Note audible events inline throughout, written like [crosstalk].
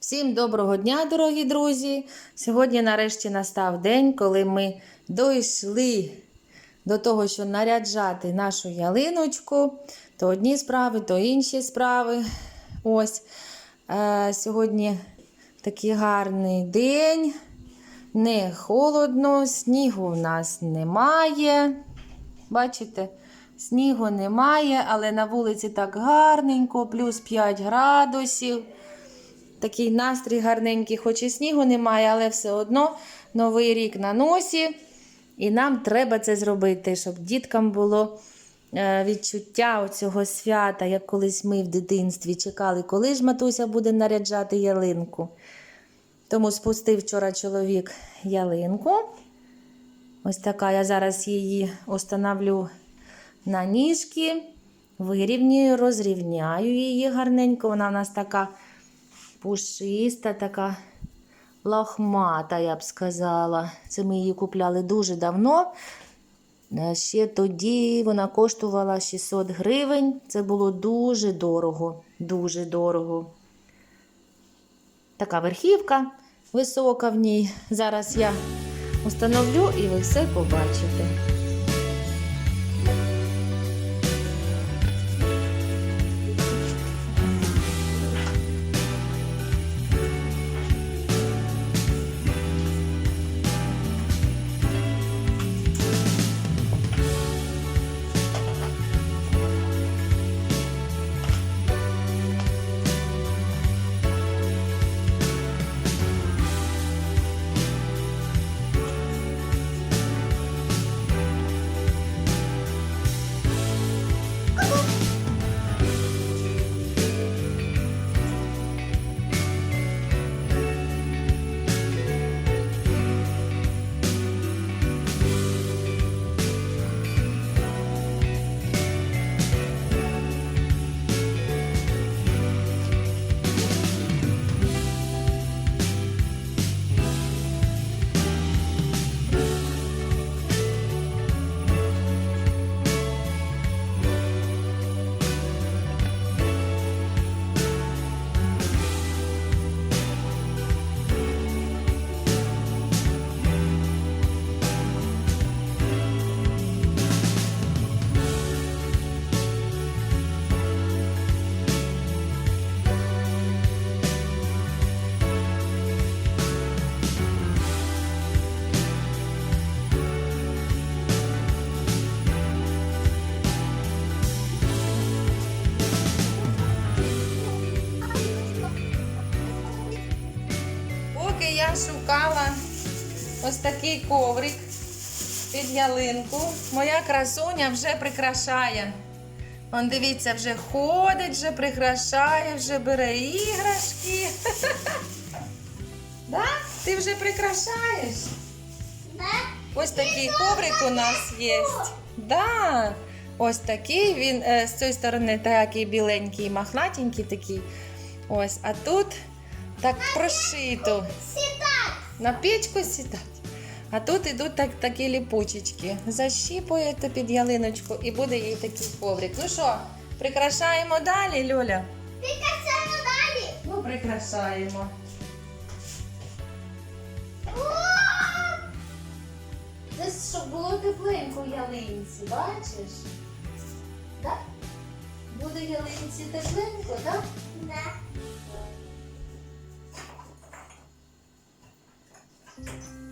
Всім доброго дня, дорогі друзі! Сьогодні нарешті настав день, коли ми дійшли до того, що наряджати нашу ялиночку. То одні справи, то інші справи. Ось е, сьогодні такий гарний день, не холодно, снігу в нас немає. Бачите, снігу немає, але на вулиці так гарненько, плюс 5 градусів. Такий настрій гарненький, хоч і снігу немає, але все одно новий рік на носі. І нам треба це зробити, щоб діткам було е, відчуття цього свята, як колись ми в дитинстві чекали, коли ж матуся буде наряджати ялинку. Тому спустив вчора чоловік ялинку. Ось така я зараз її установлю на ніжки, вирівнюю, розрівняю її гарненько. Вона в нас така пушиста, така лохмата, я б сказала. Це ми її купляли дуже давно. Е, Ще тоді вона коштувала 600 гривень. Це було дуже дорого, дуже дорого. Така верхівка висока в ній. Зараз я установлю і ви все побачите. Шукала ось такий коврик під ялинку, моя красуня вже прикрашає. Он дивіться, вже ходить, вже прикрашає, вже бере іграшки. [laughs] Да? Ти вже прикрашаєш? Ось такий коврик у нас є. Да. Ось такий він е, з цієї сторони такий біленький, махнатенький такий. Ось, а тут так прошито. На печку сідати. А тут ідуть так, такі ліпучечки. Защіпуєте під ялиночку і буде їй такий коврик. Ну що, прикрашаємо далі, Льоля? Прикрашаємо далі. Ну, прикрашаємо. Це щоб було тепленько в ялинці, бачиш? Так? Буде ялинці тепленько, так? Да. О,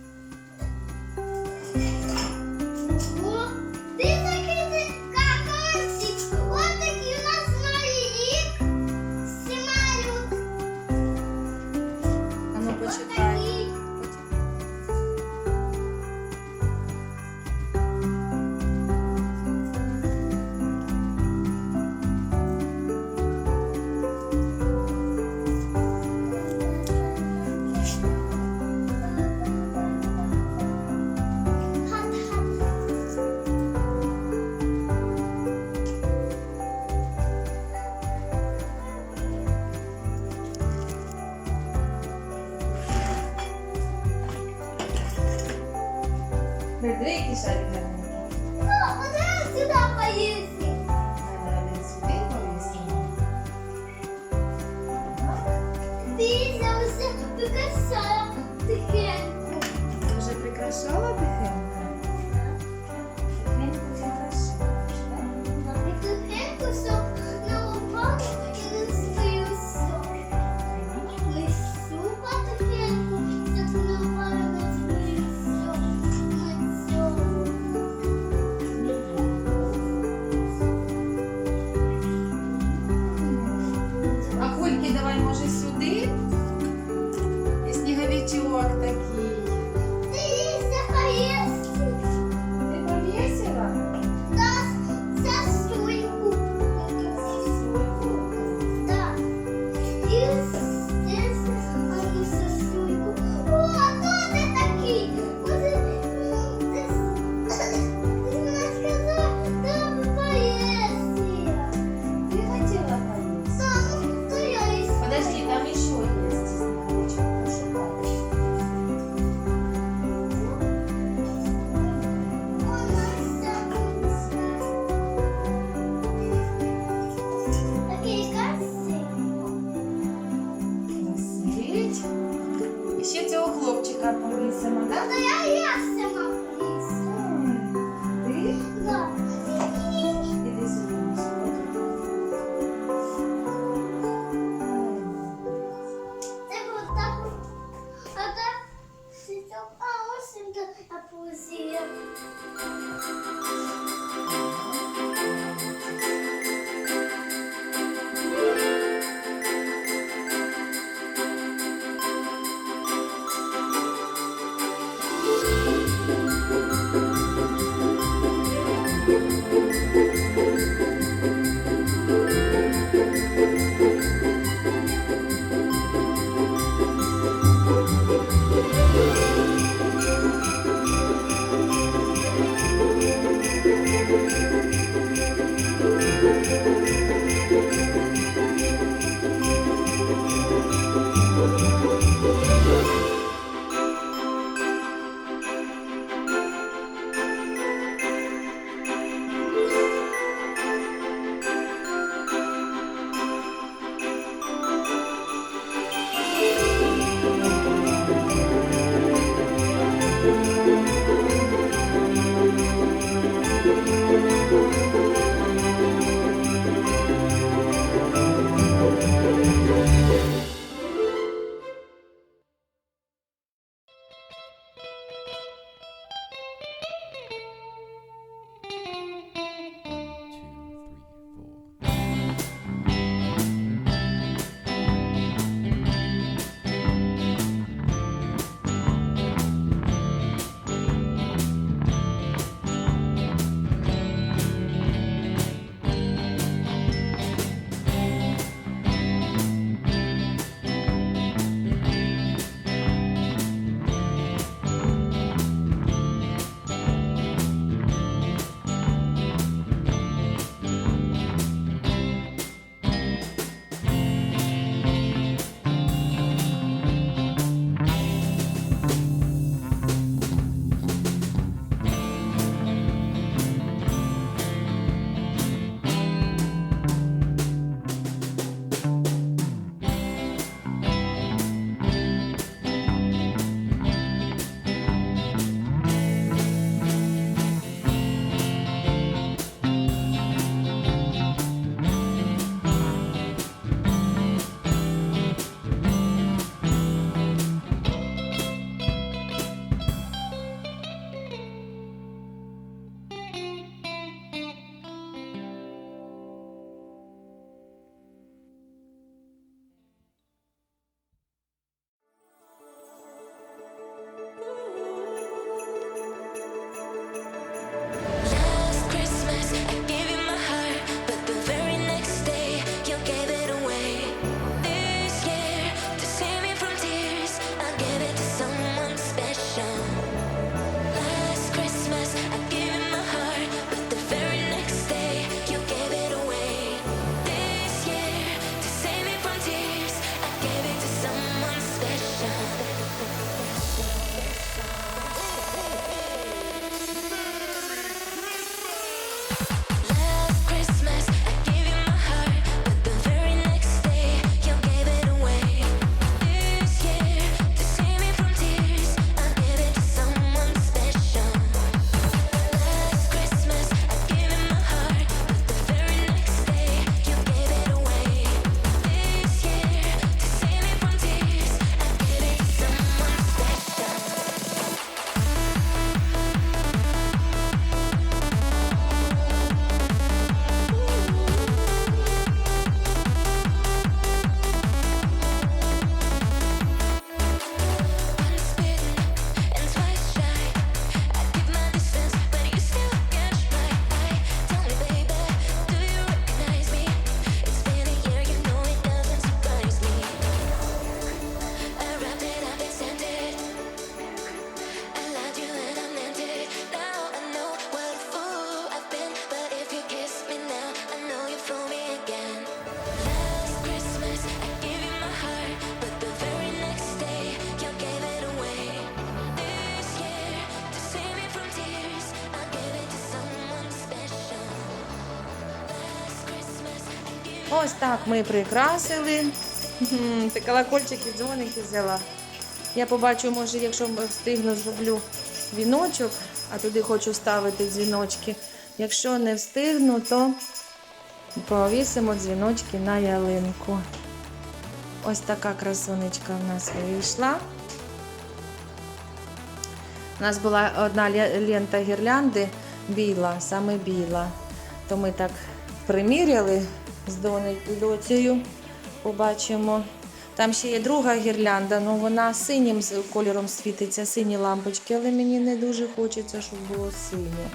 Ось так ми прикрасили. Ти колокольчики, дзвоники взяла. Я побачу, може, якщо встигну, зроблю віночок, а туди хочу ставити дзвіночки. Якщо не встигну, то повісимо дзвіночки на ялинку. Ось така красунечка в нас вийшла. У нас була одна лента гірлянди біла, саме біла. То ми так приміряли з доцею. Побачимо. Там ще є друга гірлянда, але вона синім кольором світиться, сині лампочки, але мені не дуже хочеться, щоб було синє.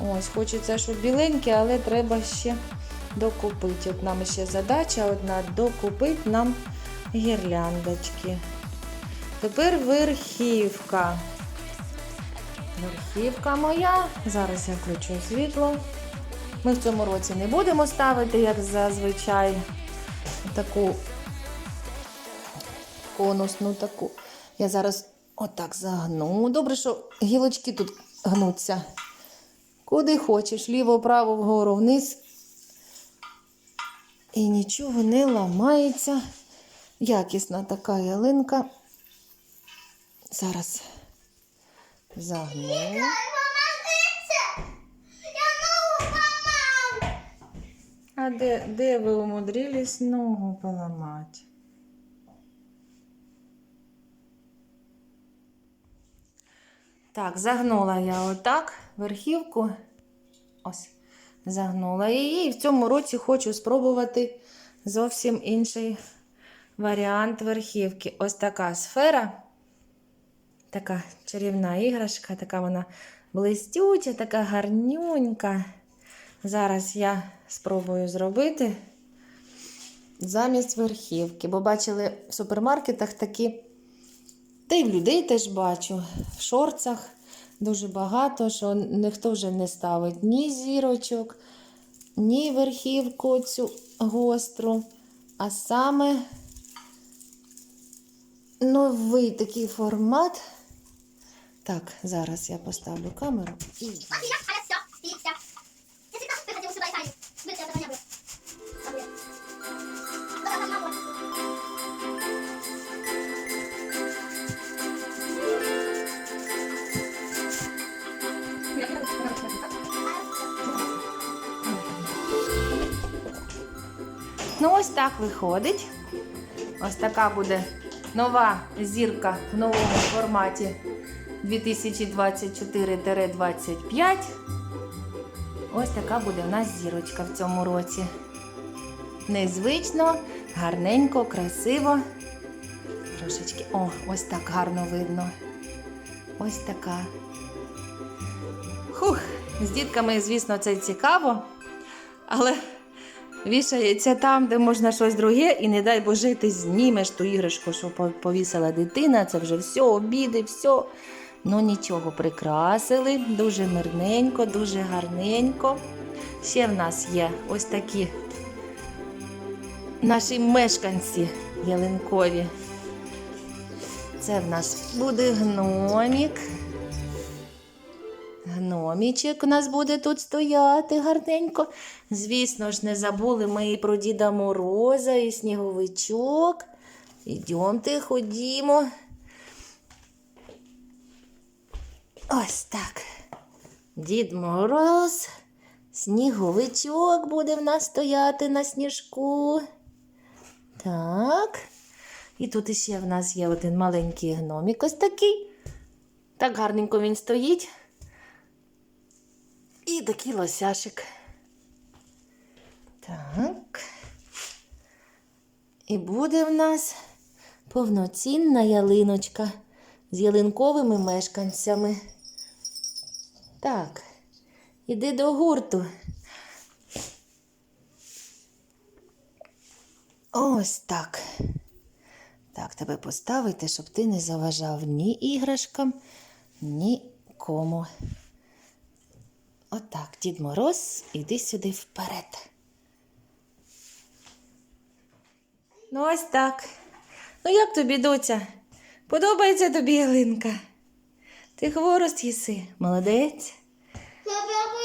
Ось, хочеться, щоб біленьке, але треба ще докупити. От нам ще задача одна докупити нам гірляндочки. Тепер верхівка. Верхівка моя. Зараз я включу світло. Ми в цьому році не будемо ставити, як зазвичай, таку конусну таку. Я зараз отак загну. Добре, що гілочки тут гнуться. Куди хочеш, ліво, право, вгору, вниз. І нічого не ламається. Якісна така ялинка. Зараз загну. Я ногу помал. Де, де ви умудрились ногу поламати? Так, загнула я отак верхівку. Ось, загнула її. І в цьому році хочу спробувати зовсім інший варіант верхівки. Ось така сфера. Така чарівна іграшка, така вона блистюча, така гарнюнька. Зараз я спробую зробити замість верхівки, бо бачили в супермаркетах такі, та й в людей теж бачу, в шорцах дуже багато, що ніхто вже не ставить ні зірочок, ні верхівку цю гостру, а саме новий такий формат. Так, зараз я поставлю камеру і. Ну, ось так виходить. Ось така буде нова зірка в новому форматі 2024-25. Ось така буде у нас зірочка в цьому році. Незвично, гарненько, красиво. Трошечки. О, ось так гарно видно. Ось така. Хух, з дітками, звісно, це цікаво. Але вішається там, де можна щось друге, і не дай Боже, ти знімеш ту іграшку, що повісила дитина, це вже все, обіди, все. Ну нічого, прикрасили, дуже мирненько, дуже гарненько. Ще в нас є ось такі наші мешканці ялинкові. Це в нас буде гномік. Гномічик у нас буде тут стояти гарненько. Звісно ж, не забули ми і про Діда Мороза, і сніговичок. Ідемте, ходімо. Ось так. Дід Мороз, сніговичок буде в нас стояти на сніжку. Так. І тут іще в нас є один маленький гномік ось такий. Так гарненько він стоїть. І такий лосяшик. Так. І буде в нас повноцінна ялиночка з ялинковими мешканцями. Так, іди до гурту. Ось так. Так, тебе поставити, щоб ти не заважав ні іграшкам, ні кому. Отак, Дід Мороз, іди сюди вперед. Ну, ось так. Ну, як тобі, доця? Подобається тобі ялинка? Ти хворост їси. Молодець.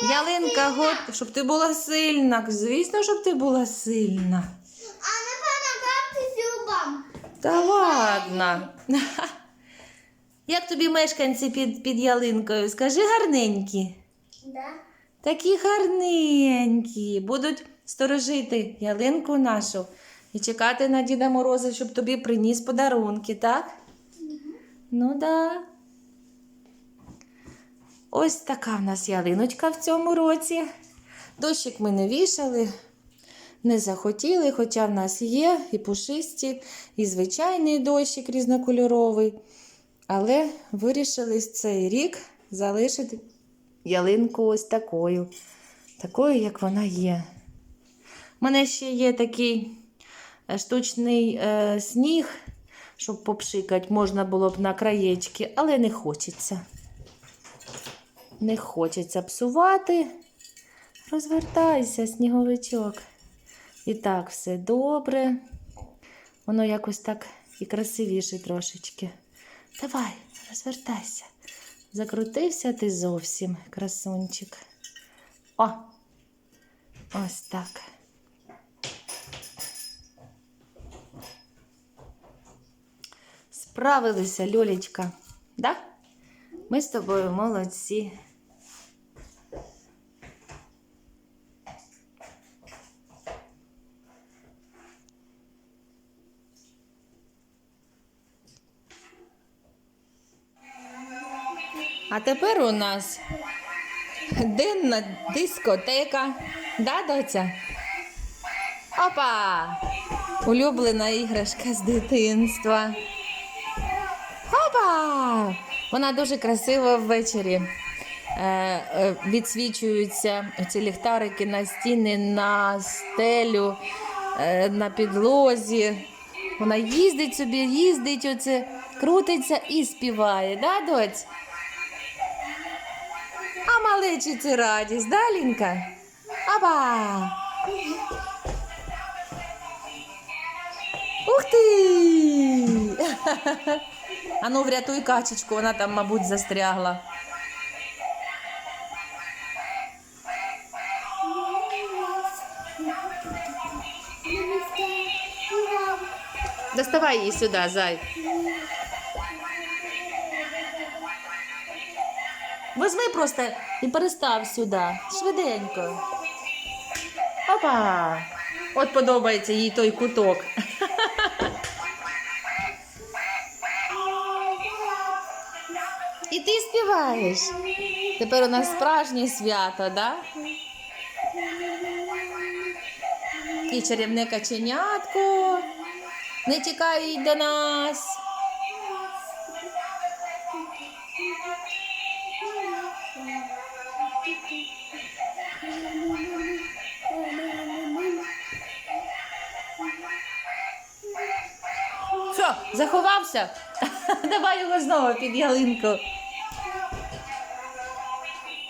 Ялинка, гот... щоб ти була сильна. Звісно, щоб ти була сильна. А не помагати зубам. Та ладно. [laughs] Як тобі мешканці під, під ялинкою? Скажи гарненькі. Да. Такі гарненькі. Будуть сторожити ялинку нашу і чекати на Діда Мороза, щоб тобі приніс подарунки, так? Ну да. Ось така в нас ялиночка в цьому році. Дощик ми не вішали, не захотіли, хоча в нас є і пушисті, і звичайний дощик різнокольоровий. Але вирішили цей рік залишити ялинку ось такою, такою, як вона є. У мене ще є такий е, штучний е, сніг, щоб попшикати, можна було б на краєчки, але не хочеться. Не хочеться псувати. Розвертайся, сніговичок. І так, все добре. Воно якось так і красивіше трошечки. Давай, розвертайся. Закрутився ти зовсім, красунчик. О! Ось так. Справилися, Льолечка. Да? Ми з тобою молодці. А тепер у нас денна дискотека. Да, доця? Опа! Улюблена іграшка з дитинства. Опа! Вона дуже красива ввечері. Е, е, відсвічуються ці ліхтарики на стіни, на стелю, е, на підлозі. Вона їздить собі, їздить, оце, крутиться і співає, да, доць? А малечі це радість, да, Лінка? Аба! Ух ти! Ану, [laughs] врятуй качечку, вона там, мабуть, застрягла. Доставай її сюди, зай. Возьми просто і перестав сюди. Швиденько. Опа! От подобається їй той куток. І ти співаєш. Тепер у нас справжнє свято, да? І чарівне каченятко. Не тікають до нас. Що, заховався? [laughs] Давай його знову під ялинку.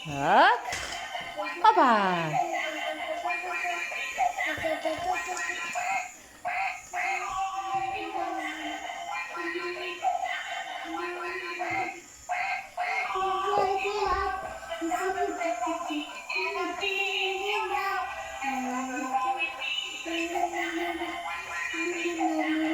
Так. Опа! Thank you.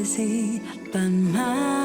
busy, but my